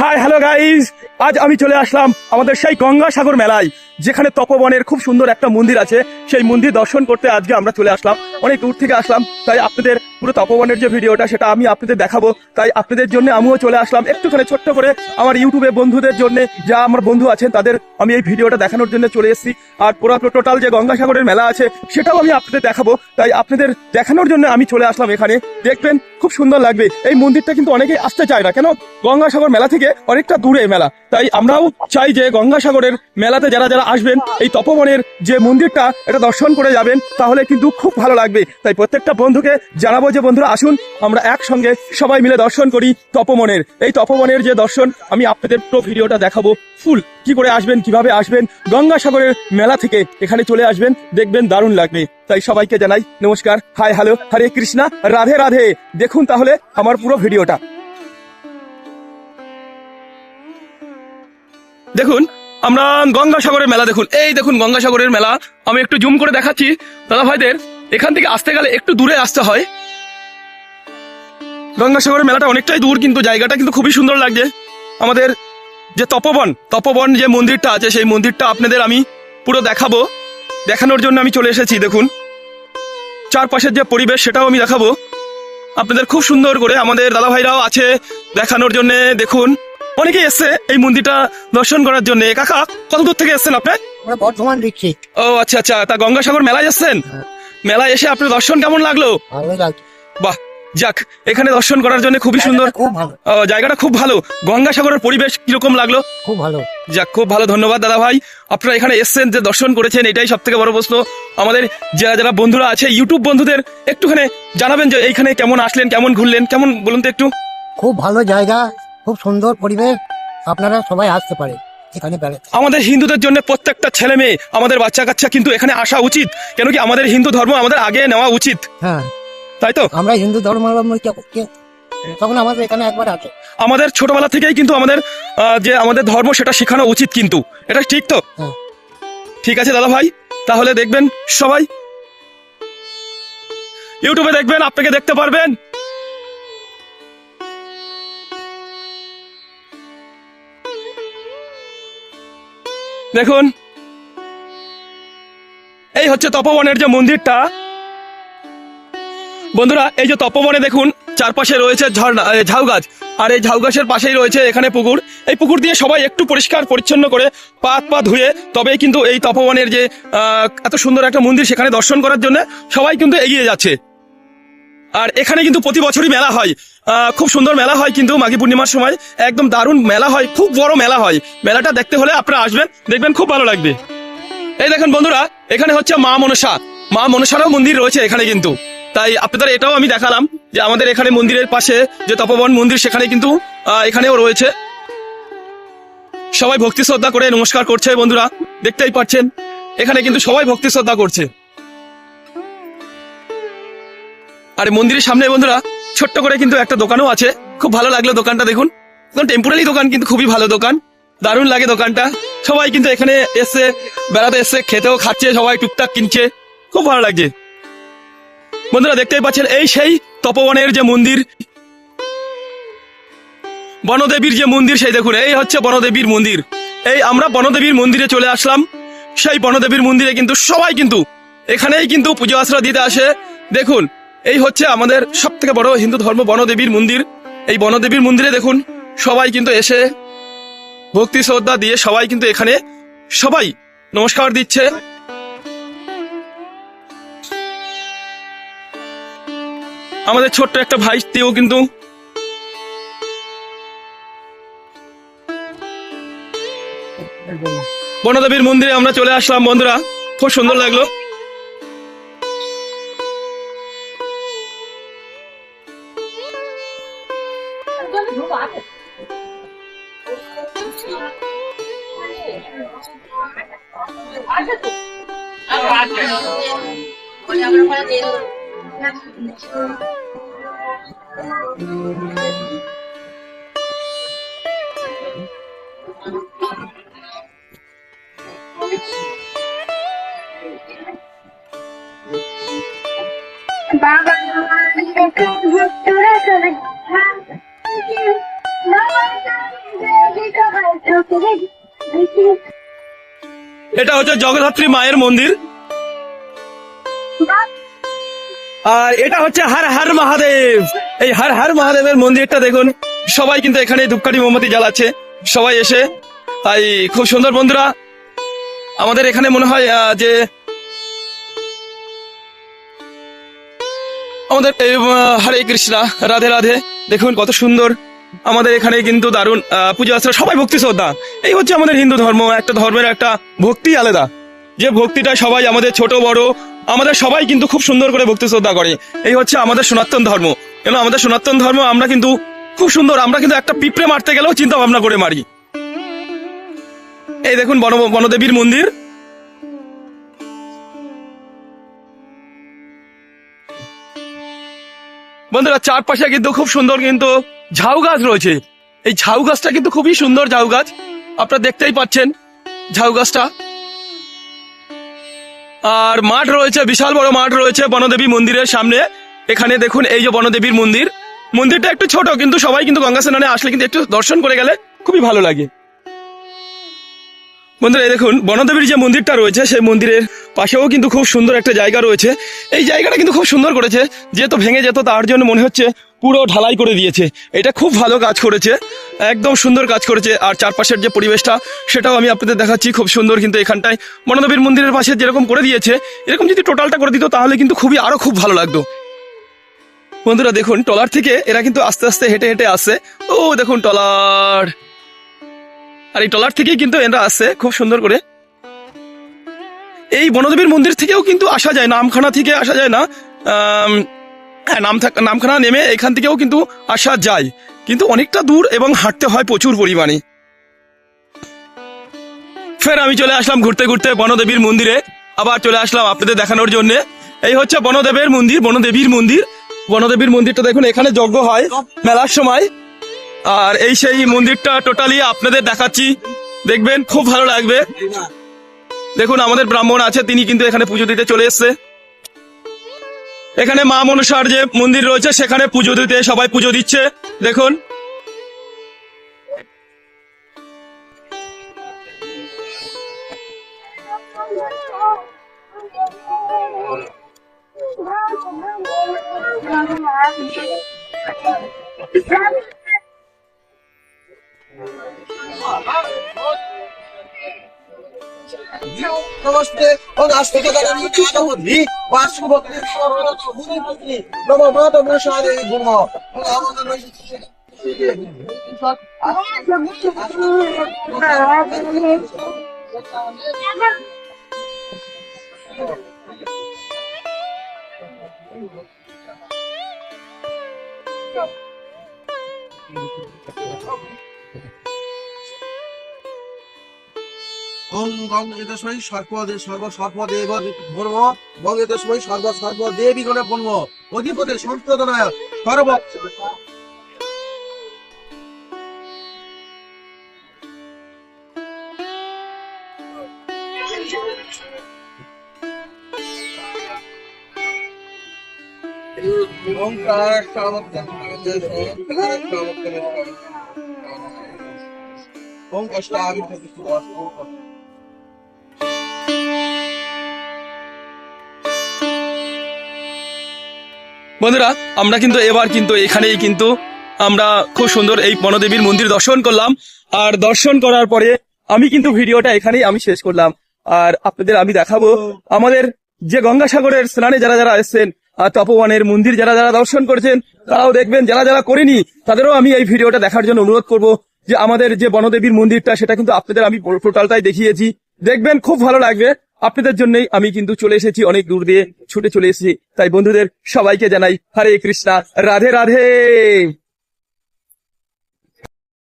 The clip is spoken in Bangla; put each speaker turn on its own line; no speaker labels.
হাই হ্যালো গাইজ আজ আমি চলে আসলাম আমাদের সেই গঙ্গাসাগর মেলায়, যেখানে তপবনের খুব সুন্দর একটা মন্দির আছে। সেই মন্দির দর্শন করতে আজকে আমরা চলে আসলাম। অনেক দূর থেকে আসলাম, তাই আপনাদের পুরো তপবনের যে ভিডিওটা, সেটা আমি আপনাদের দেখাবো। তাই আপনাদের জন্য আমিও চলে আসলাম একটুখানি ছোট্ট করে আমার ইউটিউবে বন্ধুদের জন্য। যা আমার বন্ধু আছেন, তাদের আমি এই ভিডিওটা দেখানোর জন্য চলে এসেছি। আর পুরো টোটাল যে গঙ্গাসাগরের মেলা আছে, সেটাও আমি আপনাদের দেখাবো। তাই আপনাদের দেখানোর জন্য আমি চলে আসলাম এখানে। দেখবেন, খুব সুন্দর লাগবে। এই মন্দিরটা কিন্তু অনেকেই আসতে চায় না। কেন? গঙ্গাসাগর মেলা থেকে অনেকটা দূরে মেলা। তাই আমরাও চাই যে গঙ্গাসাগরের মেলাতে যারা যারা আসবেন, এই তপবনের যে মন্দিরটা, এটা দর্শন করে যাবেন। তাহলে কিন্তু খুব ভালো লাগবে। তাই প্রত্যেকটা বন্ধুকে জানাব যে বন্ধুরা, আসুন আমরা একসঙ্গে সবাই মিলে দর্শন করি তপবনের। এই তপবনের যে দর্শন, আমি আপনাদের পুরো ভিডিওটা দেখাবো ফুল। কি করে আসবেন, কীভাবে আসবেন, গঙ্গাসাগরের মেলা থেকে এখানে চলে আসবেন, দেখবেন দারুণ লাগবে। তাই সবাইকে জানাই নমস্কার, হাই, হ্যালো, হরে কৃষ্ণা, রাধে রাধে। দেখুন তাহলে আমার পুরো ভিডিওটা। দেখুন, আমরা গঙ্গাসাগরের মেলা দেখুন। এই দেখুন গঙ্গাসাগরের মেলা। আমি একটু জুম করে দেখাচ্ছি। দাদা ভাইদের এখান থেকে আসতে গেলে একটু দূরে আসতে হয়। গঙ্গাসাগরের মেলাটা অনেকটাই দূর কিন্তু জায়গাটা কিন্তু খুবই সুন্দর লাগছে। আমাদের যে তপবন তপবন যে মন্দিরটা আছে সেই মন্দিরটা আপনাদের আমি পুরো দেখাবো। দেখানোর জন্য আমি চলে এসেছি দেখুন। চারপাশের যে পরিবেশ সেটাও আমি দেখাবো। আপনাদের খুব সুন্দর করে আমাদের দাদা ভাইরাও আছে দেখানোর জন্য দেখুন। অনেকেই এসছে এই মন্দিরটা দর্শন করার জন্য। কাকা কত দূর থেকে এসছেন আপনি?
বর্ধমান
ও আচ্ছা আচ্ছা। তা গঙ্গাসাগর মেলায় এসছেন? মেলায় এসে আপনার দর্শন কেমন লাগল? বাহ যাক এখানে দর্শন করার জন্য খুবই সুন্দর।
খুব ভালো।
জায়গাটা খুব ভালো। গঙ্গাসাগরের পরিবেশ কীরকম লাগল?
খুব ভালো।
যাক খুব ভালো ধন্যবাদ দাদা ভাই আপনারা এখানে এসছেন যে দর্শন করেছেন এটাই সব থেকে বড় প্রশ্ন। আমাদের যারা যারা বন্ধুরা আছে ইউটিউব বন্ধুদের একটুখানি জানাবেন যে এইখানে কেমন আসলেন কেমন ঘুরলেন কেমন বলুন তো একটু।
খুব ভালো জায়গা খুব সুন্দর পরিবেশ আপনারা সবাই আসতে পারে
আমাদের হিন্দুদের জন্য প্রত্যেকটা ছেলে মেয়ে আমাদের বাচ্চা কাচ্চা কিন্তু এখানে আসা উচিত। কেন কি আমাদের হিন্দু ধর্ম আমাদের আগে নেওয়া উচিত।
হ্যাঁ।
তাই তো?
আমরা হিন্দু ধর্মাবলম্বী তখন আমাদের এখানে একবার আছে।
আমাদের ছোটবেলা থেকেই কিন্তু আমাদের যে আমাদের ধর্ম সেটা শেখানো উচিত কিন্তু। এটা ঠিক তো?
হ্যাঁ।
ঠিক আছে দাদা ভাই তাহলে দেখবেন সবাই। ইউটিউবে দেখবেন আপনাকে দেখতে পারবেন। দেখুন। এই হচ্ছে তপবনের যে মন্দিরটা। বন্ধুরা, এই যে তপবনে দেখুন, চারপাশে রয়েছে ঝর্ণা ঝাউ গাছ। আর এই ঝাউ গাছের পাশেই রয়েছে এখানে পুকুর। এই পুকুর দিয়ে সবাই একটু পরিষ্কার, পরিচ্ছন্ন করে পা হাত পা ধুয়ে তবেই কিন্তু এই তপবনের যে এত সুন্দর একটা মন্দির সেখানে দর্শন করার জন্য সবাই কিন্তু এগিয়ে যাচ্ছে। আর এখানে কিন্তু প্রতি বছরই মেলা হয়। খুব সুন্দর মেলা হয় কিন্তু মাঘী পূর্ণিমার সময়। একদম দারুণ মেলা হয়, খুব বড় মেলা হয়। মেলাটা দেখতে হলে আপনারা আসবেন, দেখবেন খুব ভালো লাগবে। এই দেখেন বন্ধুরা, এখানে হচ্ছে মা মনসা। মা মনসারও মন্দির রয়েছে এখানে কিন্তু। তাই আপনাদের এটাও আমি দেখালাম যে আমাদের এখানে মন্দিরের পাশে যে তপবন মন্দির, সেখানে কিন্তু এখানেও রয়েছে। সবাই ভক্তি শ্রদ্ধা করে নমস্কার করছে বন্ধুরা, দেখতেই পাচ্ছেন। এখানে কিন্তু সবাই ভক্তি শ্রদ্ধা করছে। আর মন্দিরের সামনে বন্ধুরা, ছোট্ট করে কিন্তু একটা দোকানও আছে। খুব ভালো লাগল দোকানটা দেখুন। টেম্পোরারি দোকান কিন্তু খুবই ভালো দোকান। দারুণ লাগে দোকানটা। সবাই কিন্তু এখানে এসে, বেড়াতে এসে, খেতেও খাচ্ছে, সবাই টুকটাক কিনছে। খুব ভালো লাগছে। বন্ধুরা, দেখতেই পাচ্ছেন, এই সেই তপবনের যে মন্দির, বনদেবীর যে মন্দির, সেই দেখুন, এই হচ্ছে বনদেবীর মন্দির। এই আমরা বনদেবীর মন্দিরে চলে আসলাম। সেই বনদেবীর মন্দিরে কিন্তু সবাই কিন্তু, এখানেই কিন্তু পুজো আশ্রা দিতে আসে। দেখুন, এই হচ্ছে আমাদের সব থেকে বড় হিন্দু ধর্ম বনদেবীর মন্দির। এই বনদেবীর মন্দিরে দেখুন, সবাই কিন্তু এসে ভক্তি শ্রদ্ধা দিয়ে সবাই কিন্তু এখানে সবাই নমস্কার দিচ্ছে। আমাদের ছোট্ট একটা ভাইটিও কিন্তু বনদেবীর মন্দিরে আমরা চলে আসলাম বন্ধুরা। খুব সুন্দর লাগল। এটা হচ্ছে জগদ্ধাত্রী মায়ের মন্দির। আর এটা হচ্ছে হর হর মহাদেব। এই হর হর মহাদেবের মন্দিরটা দেখুন। সবাই কিন্তু এখানে ধূপকাঠি মোমবাতি জ্বালাচ্ছে। সবাই এসে, তাই খুব সুন্দর বন্ধুরা। আমাদের এখানে মনে হয় যে আমাদের হরে কৃষ্ণা, রাধে রাধে। দেখুন কত সুন্দর। আমাদের এখানে কিন্তু দারুণ পুজো আসলে সবাই ভক্তি শ্রদ্ধা। এই হচ্ছে আমাদের হিন্দু ধর্ম। একটা ধর্মের একটা ভক্তি আলাদা। যে ভক্তিটা সবাই আমাদের ছোট, বড় আমাদের সবাই কিন্তু খুব সুন্দর করে ভক্তি শ্রদ্ধা করে। এই হচ্ছে আমাদের সনাতন ধর্ম। কেন? আমাদের সনাতন ধর্ম আমরা কিন্তু খুব সুন্দর। আমরা কিন্তু একটা পিঁপড়ে মারতে গেলেও চিন্তা ভাবনা করে মারি। এই দেখুন বন বনদেবীর মন্দির। বন্ধুরা, চারপাশে কিন্তু খুব সুন্দর কিন্তু ঝাউ গাছ রয়েছে। এই ঝাউ গাছটা কিন্তু খুবই সুন্দর ঝাউ গাছ। আপনারা দেখতেই পাচ্ছেন ঝাউ গাছটা। আর মাঠ রয়েছে, বিশাল বড় মাঠ রয়েছে বনদেবী মন্দিরের সামনে। এখানে দেখুন এই যে বনদেবীর মন্দির। মন্দিরটা একটু ছোট, কিন্তু সবাই কিন্তু গঙ্গা স্নানে আসলে কিন্তু একটু দর্শন করে গেলে খুবই ভালো লাগে। বন্ধুরা, এই দেখুন, বনদেবীর যে মন্দিরটা রয়েছে, সেই মন্দিরের পাশেও কিন্তু খুব সুন্দর একটা জায়গা রয়েছে। এই জায়গাটা কিন্তু খুব সুন্দর করেছে যেহেতু ভেঙে যেত, তার জন্য মনে হচ্ছে পুরো ঢালাই করে দিয়েছে। এটা খুব ভালো কাজ করেছে, একদম সুন্দর কাজ করেছে, আর চারপাশের যে পরিবেশটা, সেটাও আমি আপনাদের দেখাচ্ছি, খুব সুন্দর কিন্তু এখানটায়। বনদেবীর মন্দিরের পাশে যেরকম করে দিয়েছে, এরকম যদি টোটালটা করে দিত, তাহলে কিন্তু খুবই, আরও খুব ভালো লাগতো। বন্ধুরা, দেখুন, টলার থেকে এরা কিন্তু আস্তে আস্তে হেঁটে হেঁটে আসে ও, দেখুন, টলার। আর এই টলার থেকেই কিন্তু এরা আসছে খুব সুন্দর করে। এই বনদেবীর মন্দির থেকেও কিন্তু আসা যায় নামখানা থেকে আসা যায় না। হ্যাঁ নাম থাক- নামখানা নেমে এখান থেকেও কিন্তু আসা যায়। কিন্তু অনেকটা দূর এবং হাঁটতে হয় প্রচুর পরিমাণে। ফের আমি চলে আসলাম ঘুরতে ঘুরতে বনদেবীর মন্দিরে। আবার চলে আসলাম আপনাদের দেখানোর জন্য। এই হচ্ছে বনদেবের মন্দির বনদেবীর মন্দির। বনদেবীর মন্দিরটা দেখুন এখানে যজ্ঞ হয় মেলার সময়। আর এই সেই মন্দিরটা টোটালি আপনাদের দেখাচ্ছি। দেখবেন, খুব ভালো লাগবে। দেখুন, আমাদের ব্রাহ্মণ আছে, তিনি কিন্তু এখানে পুজো দিতে চলে এসছে। এখানে মা মনসার যে মন্দির রয়েছে, সেখানে পুজো দিতে, সবাই পুজো দিচ্ছে। দেখুন।
নমস্তে অনাস্তিকতানি বাসুভক্তি সর্বত ভূমিপতি নম মাধব সারে গুণ আমাদের Thank you. ওম গং এতস্মৈ সর্পদে সর্ব সর্পদেব ধর্ম গং এতস্মৈ সর্ব সর্ব দেবী গণে পূর্ণ অধিপতি সম্প্রদায় সর্ব অষ্টাবি
বন্ধুরা, আমরা কিন্তু এবার কিন্তু এখানেই কিন্তু আমরা খুব সুন্দর এই বনদেবীর মন্দির দর্শন করলাম। আর দর্শন করার পরে আমি কিন্তু ভিডিওটা এখানেই আমি শেষ করলাম। আর আপনাদের আমি দেখাবো আমাদের যে গঙ্গাসাগরের স্নানে যারা যারা এসেছেন তপবনের মন্দির যারা যারা দর্শন করেছেন, তারাও দেখবেন, যারা যারা করেনি, তাদেরও আমি এই ভিডিওটা দেখার জন্য অনুরোধ করব যে আমাদের যে বনদেবীর মন্দিরটা, সেটা কিন্তু আপনাদের আমি টোটালটাই দেখিয়েছি। দেখবেন খুব ভালো লাগবে। আপনাদের জন্যই আমি কিন্তু চলে এসেছি, অনেক দূর দিয়ে ছুটে চলে এসেছি। তাই বন্ধুদের সবাইকে জানাই হরে কৃষ্ণা, রাধে রাধে।